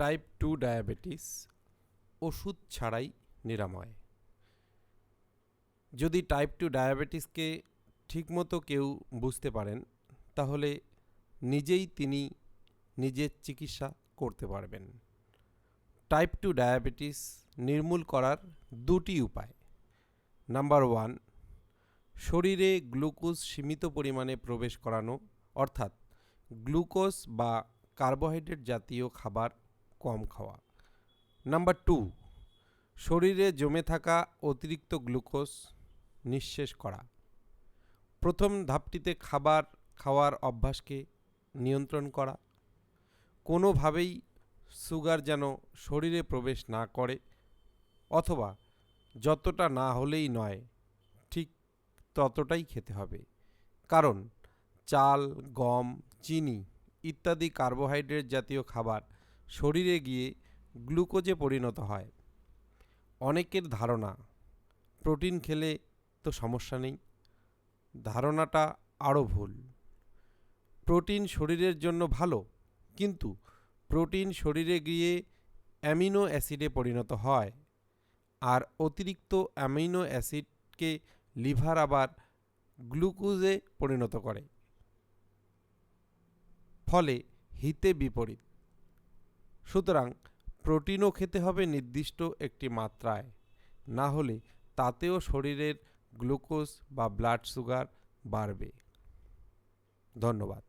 Type two diabetes ওষুধ ছাড়াই নিরাময়। যদি টাইপ টু ডায়াবেটিসকে ঠিকমতো কেউ বুঝতে পারেন, তাহলে নিজেই তিনি নিজের চিকিৎসা করতে পারবেন। টাইপ টু ডায়াবেটিস নির্মূল করার দুটি উপায়। নাম্বার ওয়ান শরীরে গ্লুকোজ সীমিত পরিমাণে প্রবেশ করানো, অর্থাৎ গ্লুকোজ বা কার্বোহাইড্রেট জাতীয় খাবার কম খাওয়া। নাম্বার টু শরীরে জমে থাকা অতিরিক্ত গ্লুকোজ নিঃশেষ করা। প্রথম ধাপটিতে খাবার খাওয়ার অভ্যাসকে নিয়ন্ত্রণ করা। কোনোভাবেই সুগার যেন শরীরে প্রবেশ না করে, অথবা যতটা না হলেই নয়, ঠিক ততটাই খেতে হবে। কারণ, চাল, গম, চিনি ইত্যাদি কার্বোহাইড্রেট জাতীয় খাবার শরীরে গিয়ে গ্লুকোজে পরিণত হয়। অনেকের ধারণা, প্রোটিন খেলে তো সমস্যা নেই। ধারণাটা আরও ভুল। প্রোটিন শরীরের জন্য ভালো, কিন্তু প্রোটিন শরীরে গিয়ে অ্যামিনো অ্যাসিডে পরিণত হয় আর অতিরিক্ত অ্যামিনো অ্যাসিডকে লিভার আবার গ্লুকোজে পরিণত করে। ফলে হিতে বিপরীত। সুতরাং প্রোটিনও খেতে হবে নির্দিষ্ট একটি মাত্রায়। না হলে তাতেও শরীরের গ্লুকোজ বা ব্লাড সুগার বাড়বে। ধন্যবাদ।